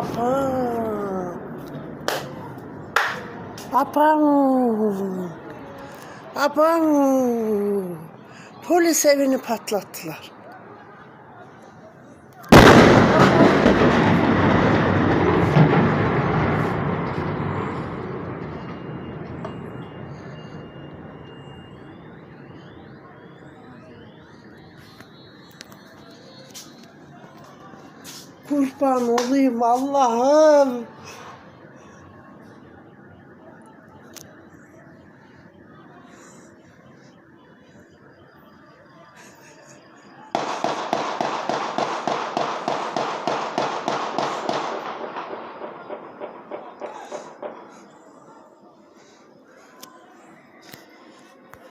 Apa. Apam. Apam. Polis evini patlattılar. kurban olayım Allah'ım.